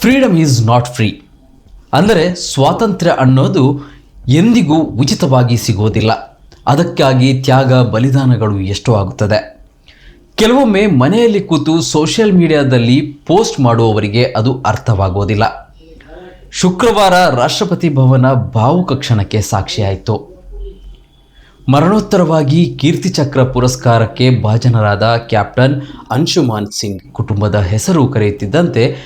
Freedom is not free ಅಂದರೆ ಸ್ವಾತಂತ್ರ್ಯ ಅನ್ನೋದು ಎಂದಿಗೂ ಉಚಿತವಾಗಿ ಸಿಗೋದಿಲ್ಲ. ಅದಕ್ಕಾಗಿ ತ್ಯಾಗ, ಬಲಿದಾನಗಳು ಎಷ್ಟೋ ಆಗುತ್ತದೆ. ಕೆಲವೊಮ್ಮೆ ಮನೆಯಲ್ಲಿ ಕೂತು ಸೋಷಿಯಲ್ ಮೀಡಿಯಾದಲ್ಲಿ ಪೋಸ್ಟ್ ಮಾಡುವವರಿಗೆ ಅದು ಅರ್ಥವಾಗೋದಿಲ್ಲ. ಶುಕ್ರವಾರ ರಾಷ್ಟ್ರಪತಿ ಭವನ ಭಾವುಕ ಕ್ಷಣಕ್ಕೆ ಸಾಕ್ಷಿಯಾಯಿತು. ಮರಣೋತ್ತರವಾಗಿ ಕೀರ್ತಿಚಕ್ರ ಪುರಸ್ಕಾರಕ್ಕೆ ಭಾಜನರಾದ ಕ್ಯಾಪ್ಟನ್ ಅಂಶುಮಾನ್ ಸಿಂಗ್ ಕುಟುಂಬದ ಹೆಸರು ಕರೆಯುತ್ತಿದ್ದಂತೆ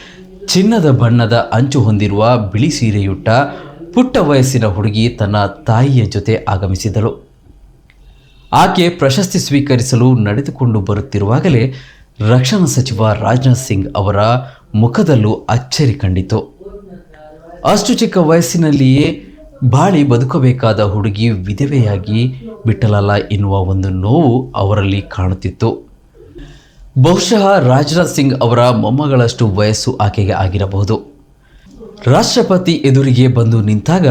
ಚಿನ್ನದ ಬಣ್ಣದ ಅಂಚು ಹೊಂದಿರುವ ಬಿಳಿ ಸೀರೆಯುಟ್ಟ ಪುಟ್ಟ ವಯಸ್ಸಿನ ಹುಡುಗಿ ತನ್ನ ತಾಯಿಯ ಜೊತೆ ಆಗಮಿಸಿದಳು. ಆಕೆ ಪ್ರಶಸ್ತಿ ಸ್ವೀಕರಿಸಲು ನಡೆದುಕೊಂಡು ಬರುತ್ತಿರುವಾಗಲೇ ರಕ್ಷಣಾ ಸಚಿವ ರಾಜನಾಥ್ ಸಿಂಗ್ ಅವರ ಮುಖದಲ್ಲೂ ಅಚ್ಚರಿ ಕಂಡಿತು. ಅಷ್ಟು ಚಿಕ್ಕ ವಯಸ್ಸಿನಲ್ಲಿಯೇ ಬಾಳಿ ಬದುಕಬೇಕಾದ ಹುಡುಗಿ ವಿಧವೆಯಾಗಿ ಬಿಟ್ಟಲಲ್ಲ ಎನ್ನುವ ಒಂದು ನೋವು ಅವರಲ್ಲಿ ಕಾಣುತ್ತಿತ್ತು. ಬಹುಶಃ ರಾಜನಾಥ್ ಸಿಂಗ್ ಅವರ ಮೊಮ್ಮಗಳಷ್ಟು ವಯಸ್ಸು ಆಕೆಗೆ ಆಗಿರಬಹುದು. ರಾಷ್ಟ್ರಪತಿ ಎದುರಿಗೆ ಬಂದು ನಿಂತಾಗ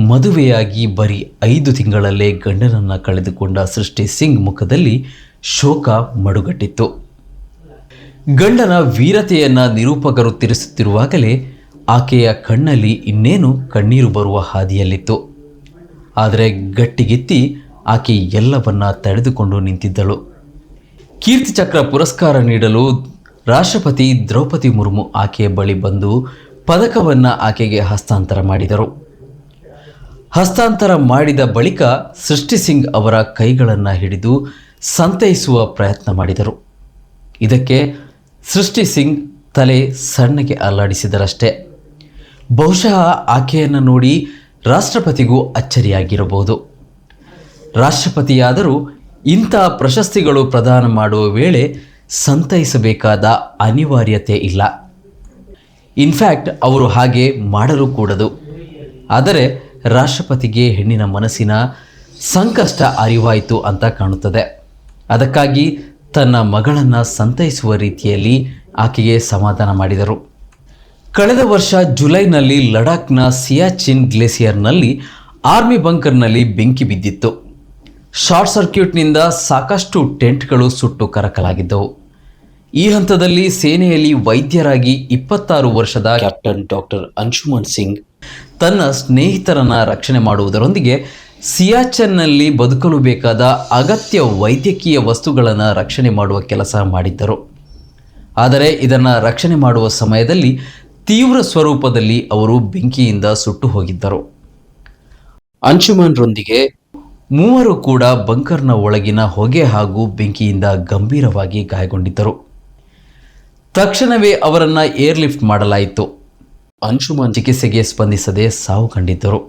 ಮದುವೆಯಾಗಿ ಬರೀ ಐದು ತಿಂಗಳಲ್ಲೇ ಗಂಡನನ್ನು ಕಳೆದುಕೊಂಡ ಸೃಷ್ಟಿ ಸಿಂಗ್ ಮುಖದಲ್ಲಿ ಶೋಕ ಮಡುಗಟ್ಟಿತ್ತು. ಗಂಡನ ವೀರತೆಯನ್ನು ನಿರೂಪಕರು ತಿರುಸುತ್ತಿರುವಾಗಲೇ ಆಕೆಯ ಕಣ್ಣಲ್ಲಿ ಇನ್ನೇನು ಕಣ್ಣೀರು ಬರುವ ಹಾದಿಯಲ್ಲಿತ್ತು. ಆದರೆ ಗಟ್ಟಿಗೆತ್ತಿ ಆಕೆ ಎಲ್ಲವನ್ನ ತಡೆದುಕೊಂಡು ನಿಂತಿದ್ದಳು. ಕೀರ್ತಿ ಚಕ್ರ ಪುರಸ್ಕಾರ ನೀಡಲು ರಾಷ್ಟ್ರಪತಿ ದ್ರೌಪದಿ ಮುರ್ಮು ಆಕೆಯ ಬಳಿ ಬಂದು ಪದಕವನ್ನು ಆಕೆಗೆ ಹಸ್ತಾಂತರ ಮಾಡಿದರು. ಹಸ್ತಾಂತರ ಮಾಡಿದ ಬಳಿಕ ಸೃಷ್ಟಿ ಸಿಂಗ್ ಅವರ ಕೈಗಳನ್ನು ಹಿಡಿದು ಸಂತೈಸುವ ಪ್ರಯತ್ನ ಮಾಡಿದರು. ಇದಕ್ಕೆ ಸೃಷ್ಟಿ ಸಿಂಗ್ ತಲೆ ಸಣ್ಣಗೆ ಅಲ್ಲಾಡಿಸಿದರಷ್ಟೇ. ಬಹುಶಃ ಆಕೆಯನ್ನು ನೋಡಿ ರಾಷ್ಟ್ರಪತಿಗೂ ಅಚ್ಚರಿಯಾಗಿರಬಹುದು. ರಾಷ್ಟ್ರಪತಿಯಾದರೂ ಇಂಥ ಪ್ರಶಸ್ತಿಗಳು ಪ್ರದಾನ ಮಾಡುವ ವೇಳೆ ಸಂತೈಸಬೇಕಾದ ಅನಿವಾರ್ಯತೆ ಇಲ್ಲ. ಇನ್ಫ್ಯಾಕ್ಟ್ ಅವರು ಹಾಗೆ ಮಾಡಲು ಕೂಡದು. ಆದರೆ ರಾಷ್ಟ್ರಪತಿಗೆ ಹೆಣ್ಣಿನ ಮನಸ್ಸಿನ ಸಂಕಷ್ಟ ಅರಿವಾಯಿತು ಅಂತ ಕಾಣುತ್ತದೆ. ಅದಕ್ಕಾಗಿ ತನ್ನ ಮಗಳನ್ನು ಸಂತೈಸುವ ರೀತಿಯಲ್ಲಿ ಆಕೆಗೆ ಸಮಾಧಾನ ಮಾಡಿದರು. ಕಳೆದ ವರ್ಷ ಜುಲೈನಲ್ಲಿ ಲಡಾಖ್ನ ಸಿಯಾಚಿನ್ ಗ್ಲೇಸಿಯರ್ನಲ್ಲಿ ಆರ್ಮಿ ಬಂಕರ್ನಲ್ಲಿ ಬೆಂಕಿ ಬಿದ್ದಿತ್ತು. ಶಾರ್ಟ್ ಸರ್ಕ್ಯೂಟ್ನಿಂದ ಸಾಕಷ್ಟು ಟೆಂಟ್ಗಳು ಸುಟ್ಟು ಕರಕಲಾಗಿದ್ದವು. ಈ ಹಂತದಲ್ಲಿ ಸೇನೆಯಲ್ಲಿ ವೈದ್ಯರಾಗಿ ಇಪ್ಪತ್ತಾರು ವರ್ಷದ ಕ್ಯಾಪ್ಟನ್ ಡಾಕ್ಟರ್ ಅಂಶುಮನ್ ಸಿಂಗ್ ತನ್ನ ಸ್ನೇಹಿತರನ್ನ ರಕ್ಷಣೆ ಮಾಡುವುದರೊಂದಿಗೆ ಸಿಯಾಚನ್ನಲ್ಲಿ ಬದುಕಲು ಬೇಕಾದ ಅಗತ್ಯ ವೈದ್ಯಕೀಯ ವಸ್ತುಗಳನ್ನು ರಕ್ಷಣೆ ಮಾಡುವ ಕೆಲಸ ಮಾಡಿದ್ದರು. ಆದರೆ ಇದನ್ನು ರಕ್ಷಣೆ ಮಾಡುವ ಸಮಯದಲ್ಲಿ ತೀವ್ರ ಸ್ವರೂಪದಲ್ಲಿ ಅವರು ಬೆಂಕಿಯಿಂದ ಸುಟ್ಟು ಹೋಗಿದ್ದರು. ಅಂಶುಮನ್ರೊಂದಿಗೆ ಮೂವರು ಕೂಡ ಬಂಕರ್ನ ಒಳಗಿನ ಹೊಗೆ ಹಾಗೂ ಬೆಂಕಿಯಿಂದ ಗಂಭೀರವಾಗಿ ಗಾಯಗೊಂಡಿದ್ದರು. ತಕ್ಷಣವೇ ಅವರನ್ನ ಏರ್ಲಿಫ್ಟ್ ಮಾಡಲಾಯಿತು. ಅಂಶುಮನ್ ಚಿಕಿತ್ಸೆಗೆ ಸ್ಪಂದಿಸದೆ ಸಾವು ಕಂಡಿದ್ದರು.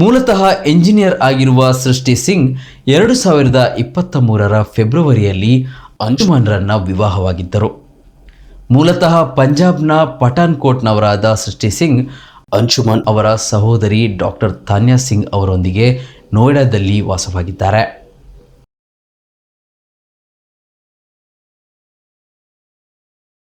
ಮೂಲತಃ ಎಂಜಿನಿಯರ್ ಆಗಿರುವ ಸೃಷ್ಟಿ ಸಿಂಗ್ ಎರಡು ಸಾವಿರದ ಇಪ್ಪತ್ತ ಮೂರರ ಫೆಬ್ರವರಿಯಲ್ಲಿ ಅಂಶುಮನ್ರನ್ನ ವಿವಾಹವಾಗಿದ್ದರು. ಮೂಲತಃ ಪಂಜಾಬ್ನ ಪಠಾನ್ಕೋಟ್ನವರಾದ ಸೃಷ್ಟಿ ಸಿಂಗ್, ಅಂಶುಮನ್ ಅವರ ಸಹೋದರಿ ಡಾಕ್ಟರ್ ತಾನ್ಯಾ ಸಿಂಗ್ ಅವರೊಂದಿಗೆ ನೋಯ್ಡಾದಲ್ಲಿ ವಾಸವಾಗಿದ್ದಾರೆ.